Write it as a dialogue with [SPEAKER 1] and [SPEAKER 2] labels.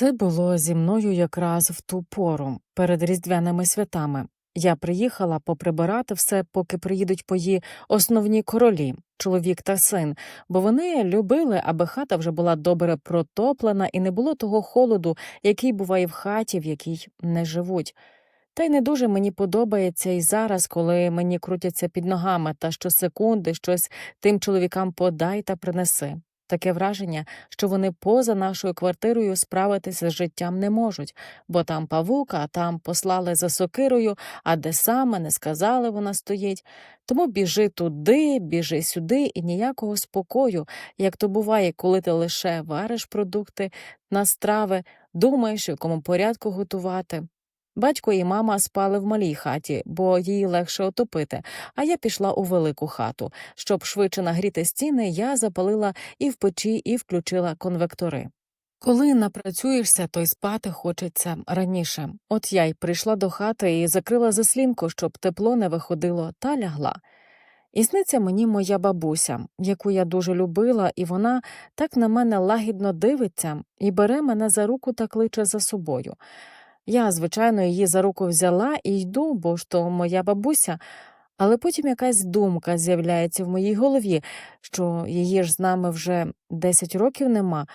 [SPEAKER 1] Це було зі мною якраз в ту пору, перед різдвяними святами. Я приїхала поприбирати все, поки приїдуть мої основні королі, чоловік та син, бо вони любили, аби хата вже була добре протоплена і не було того холоду, який буває в хаті, в якій не живуть. Та й не дуже мені подобається і зараз, коли мені крутяться під ногами, та щосекунди щось тим чоловікам подай та принеси. Таке враження, що вони поза нашою квартирою справитися з життям не можуть, бо там павука, а там послали за сокирою, а де саме не сказали, вона стоїть. Тому біжи туди, біжи сюди, і ніякого спокою, як то буває, коли ти лише вариш продукти на страви, думаєш, в якому порядку готувати. Батько і мама спали в малій хаті, бо її легше отопити, а я пішла у велику хату. Щоб швидше нагріти стіни, я запалила і в печі, і включила конвектори. Коли напрацюєшся, то й спати хочеться раніше. От я й прийшла до хати і закрила заслінку, щоб тепло не виходило, та лягла. І мені моя бабуся, яку я дуже любила, і вона так на мене лагідно дивиться і бере мене за руку та кличе за собою. Я, звичайно, її за руку взяла і йду, бо ж то моя бабуся, але потім якась думка з'являється в моїй голові, що її ж з нами вже 10 років нема,